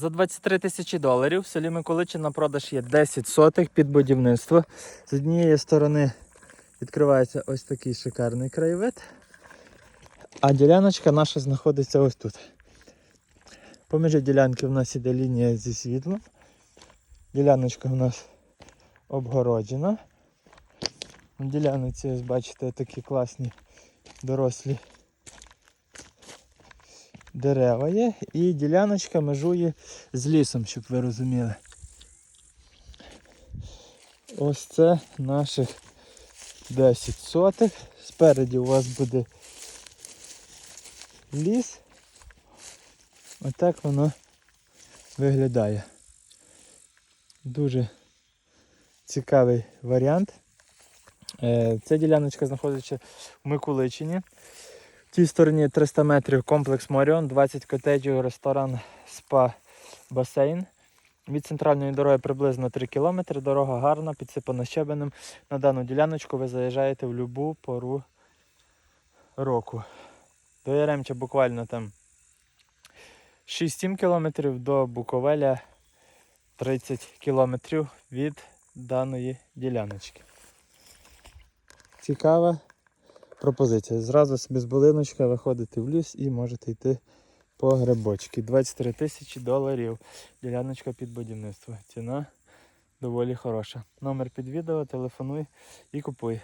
За 23 тисячі доларів в селі Миколичі на продаж є 10 сотих під будівництво. З однієї сторони відкривається ось такий шикарний краєвид. А діляночка наша знаходиться ось тут. Поміж ділянки в нас іде лінія зі світлом. Діляночка в нас обгороджена. В ділянці, ось бачите, такі класні дорослі дерева є. І діляночка межує з лісом, щоб ви розуміли. Ось це наших 10 сотих. Спереді у вас буде ліс. Отак воно виглядає. Дуже цікавий варіант. Е, Ця діляночка знаходиться в Миколичині. В тій стороні 300 метрів комплекс Моріон, 20 котеджів, ресторан, спа, басейн. Від центральної дороги приблизно 3 км. Дорога гарна, підсипана щебенем. На дану діляночку ви заїжджаєте в будь-яку пору року. До Яремча буквально там 6-7 км, до Буковеля 30 км від даної діляночки. Цікава пропозиція. Зразу собі з будиночка виходите в ліс і можете йти по грибочки. 23 тисячі доларів. Діляночка під будівництво. Ціна доволі хороша. Номер під відео, телефонуй і купуй.